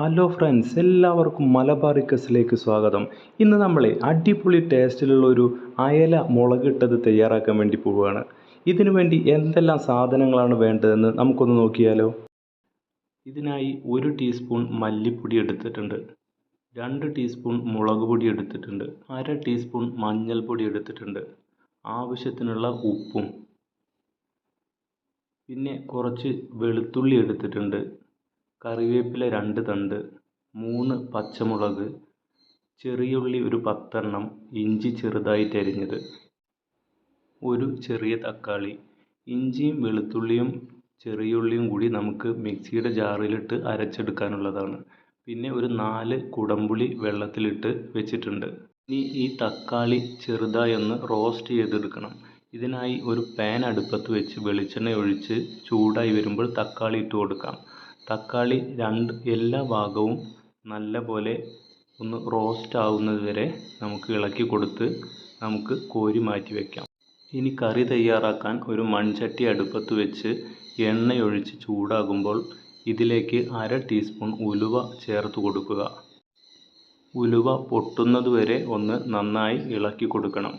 Hello friends എല്ലാവർക്കും മലബാർ റിക്കസിലേക്ക് സ്വാഗതം. ഇന്ന് നമ്മൾ അടിപൊളി ടേസ്റ്റിലുള്ള ഒരു അയല മുളകിട്ടത് തയ്യാറാക്കാൻ വേണ്ടി പോവുകയാണ്. ഇതിനു വേണ്ടി എന്തെല്ലാം സാധനങ്ങളാണ് വേണ്ടതെന്ന് നമുക്കൊന്ന് നോക്കിയാലോ? ഇതിനായി ഒരു ടീസ്പൂൺ മല്ലിപ്പൊടി എടുത്തിട്ടുണ്ട്. രണ്ട് ടീസ്പൂൺ മുളക് പൊടി എടുത്തിട്ടുണ്ട്. അര ടീസ്പൂൺ മഞ്ഞൾപ്പൊടി എടുത്തിട്ടുണ്ട്. ആവശ്യത്തിനുള്ള ഉപ്പും. പിന്നെ കുറച്ച് വെളുത്തുള്ളി എടുത്തിട്ടുണ്ട്. കറിവേപ്പില രണ്ട് തണ്ട് മൂന്ന് പച്ചമുളക് ചെറിയുള്ളി ഒരു പത്തെണ്ണം ഇഞ്ചി ചെറുതായിട്ട് അരിഞ്ഞത് ഒരു ചെറിയ തക്കാളി ഇഞ്ചിയും വെളുത്തുള്ളിയും ചെറിയുള്ളിയും കൂടി നമുക്ക് മിക്സിയുടെ ജാറിലിട്ട് അരച്ചെടുക്കാനുള്ളതാണ്. പിന്നെ ഒരു നാല് കുടംപുളി വെള്ളത്തിലിട്ട് വെച്ചിട്ടുണ്ട്. ഇനി ഈ തക്കാളി ചെറുതായി ഒന്ന് റോസ്റ്റ് ചെയ്തെടുക്കണം. ഇതിനായി ഒരു പാൻ അടുപ്പത്ത് വെച്ച് വെളിച്ചെണ്ണ ഒഴിച്ച് ചൂടായി വരുമ്പോൾ തക്കാളി ഇട്ട് കൊടുക്കാം. തക്കാളി രണ്ട് എല്ലാ ഭാഗവും നല്ലപോലെ ഒന്ന് റോസ്റ്റ് ആവുന്നത് വരെ നമുക്ക് ഇളക്കി കൊടുത്ത് നമുക്ക് കോരി മാറ്റി വയ്ക്കാം ഇനി കറി തയ്യാറാക്കാൻ ഒരു മൺചട്ടി അടുപ്പത്ത് വെച്ച് എണ്ണയൊഴിച്ച് ചൂടാകുമ്പോൾ ഇതിലേക്ക് അര ടീസ്പൂൺ ഉലുവ ചേർത്ത് കൊടുക്കുക. ഉലുവ പൊട്ടുന്നത് വരെ ഒന്ന് നന്നായി ഇളക്കി കൊടുക്കണം.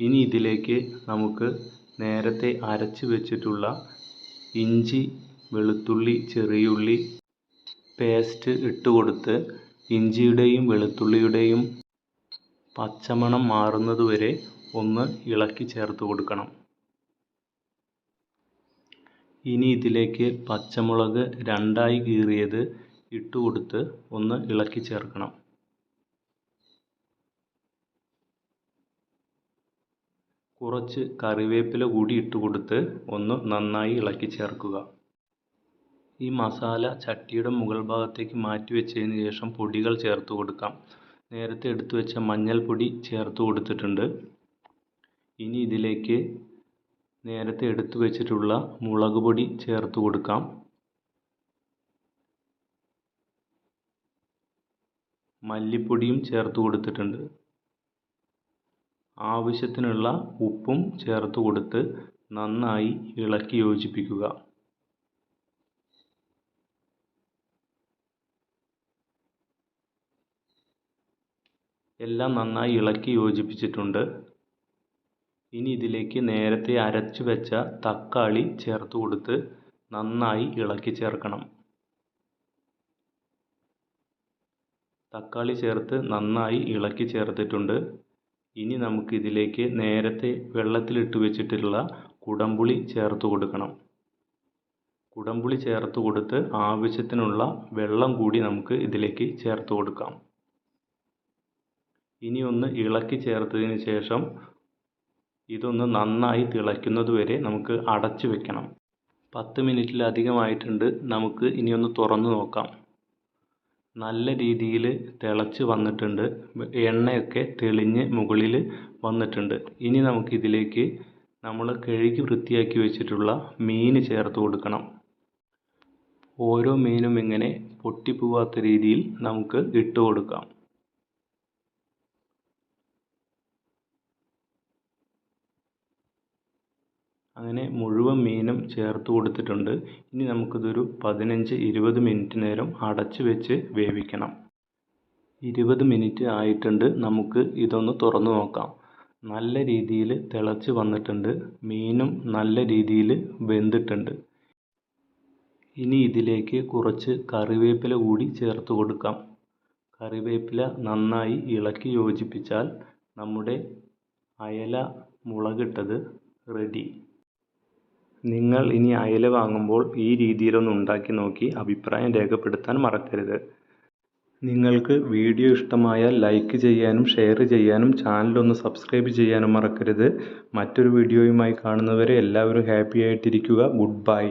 ഇനി ഇതിലേക്ക് നമുക്ക് നേരത്തെ അരച്ച് വെച്ചിട്ടുള്ള ഇഞ്ചി വെളുത്തുള്ളി ചെറിയുള്ളി പേസ്റ്റ് ഇട്ട് കൊടുത്ത് ഇഞ്ചിയുടെയും വെളുത്തുള്ളിയുടെയും പച്ചമണം മാറുന്നത് വരെ ഒന്ന് ഇളക്കി ചേർത്ത് കൊടുക്കണം. ഇനി ഇതിലേക്ക് പച്ചമുളക് രണ്ടായി കീറിയത് ഇട്ട് കൊടുത്ത് ഒന്ന് ഇളക്കി ചേർക്കണം. കുറച്ച് കറിവേപ്പില കൂടി ഇട്ട് കൊടുത്ത് ഒന്ന് നന്നായി ഇളക്കി ചേർക്കുക. ഈ മസാല ചട്ടിയുടെ മുകൾ ഭാഗത്തേക്ക് മാറ്റി വെച്ചതിന് ശേഷം പൊടികൾ ചേർത്ത് കൊടുക്കാം. നേരത്തെ എടുത്തു വെച്ച മഞ്ഞൾപ്പൊടി ചേർത്ത് കൊടുത്തിട്ടുണ്ട്. ഇനി ഇതിലേക്ക് നേരത്തെ എടുത്തു വെച്ചിട്ടുള്ള മുളക് പൊടി ചേർത്ത് കൊടുക്കാം. മല്ലിപ്പൊടിയും ചേർത്ത് കൊടുത്തിട്ടുണ്ട്. ആവശ്യത്തിനുള്ള ഉപ്പും ചേർത്ത് കൊടുത്ത് നന്നായി ഇളക്കി യോജിപ്പിക്കുക. എല്ലാം നന്നായി ഇളക്കി യോജിപ്പിച്ചിട്ടുണ്ട്. ഇനി ഇതിലേക്ക് നേരത്തെ അരച്ചു വെച്ച തക്കാളി ചേർത്ത് കൊടുത്ത് നന്നായി ഇളക്കി ചേർക്കണം. തക്കാളി ചേർത്ത് നന്നായി ഇളക്കി ചേർത്തിട്ടുണ്ട്. ഇനി നമുക്ക് ഇതിലേക്ക് നേരത്തെ വെള്ളത്തിലിട്ട് വെച്ചിട്ടുള്ള കുടംപുളി ചേർത്ത് കൊടുക്കണം. കുടംപുളി ചേർത്ത് കൊടുത്ത് ആവശ്യത്തിനുള്ള വെള്ളം കൂടി നമുക്ക് ഇതിലേക്ക് ചേർത്ത് കൊടുക്കാം. ഇനി ഒന്ന് ഇളക്കി ചേർത്തതിന് ശേഷം ഇതൊന്ന് നന്നായി തിളയ്ക്കുന്നത് വരെ നമുക്ക് അടച്ച് വെക്കണം. പത്ത് മിനിറ്റിലധികമായിട്ടുണ്ട്. നമുക്ക് ഇനി ഒന്ന് തുറന്നു നോക്കാം. നല്ല രീതിയിൽ തിളച്ച് വന്നിട്ടുണ്ട്. എണ്ണയൊക്കെ തെളിഞ്ഞ് മുകളിൽ വന്നിട്ടുണ്ട്. ഇനി നമുക്കിതിലേക്ക് നമ്മൾ കഴുകി വൃത്തിയാക്കി വെച്ചിട്ടുള്ള മീൻ ചേർത്ത് കൊടുക്കണം. ഓരോ മീനും ഇങ്ങനെ പൊട്ടിപ്പോവാത്ത രീതിയിൽ നമുക്ക് ഇട്ട് കൊടുക്കാം. അങ്ങനെ മുഴുവൻ മീനും ചേർത്ത് കൊടുത്തിട്ടുണ്ട്. ഇനി നമുക്കിതൊരു പതിനഞ്ച് ഇരുപത് മിനിറ്റ് നേരം അടച്ച് വെച്ച് വേവിക്കണം. ഇരുപത് മിനിറ്റ് ആയിട്ടുണ്ട്. നമുക്ക് ഇതൊന്ന് തുറന്നു നോക്കാം. നല്ല രീതിയിൽ തിളച്ച് വന്നിട്ടുണ്ട്. മീനും നല്ല രീതിയിൽ വെന്തിട്ടുണ്ട്. ഇനി ഇതിലേക്ക് കുറച്ച് കറിവേപ്പില കൂടി ചേർത്ത് കൊടുക്കാം. കറിവേപ്പില നന്നായി ഇളക്കി യോജിപ്പിച്ചാൽ നമ്മുടെ അയല മുളകിട്ടത് റെഡി. നിങ്ങൾ ഇനി അയല വാങ്ങുമ്പോൾ ഈ രീതിയിലൊന്ന് ഉണ്ടാക്കി നോക്കി അഭിപ്രായം രേഖപ്പെടുത്താൻ മറക്കരുത്. നിങ്ങൾക്ക് വീഡിയോ ഇഷ്ടമായാൽ ലൈക്ക് ചെയ്യാനും ഷെയർ ചെയ്യാനും ചാനൽ ഒന്ന് സബ്സ്ക്രൈബ് ചെയ്യാനും മറക്കരുത്. മറ്റൊരു വീഡിയോയുമായി കാണുന്നവരെ എല്ലാവരും ഹാപ്പി ആയിട്ടിരിക്കുക. Good bye.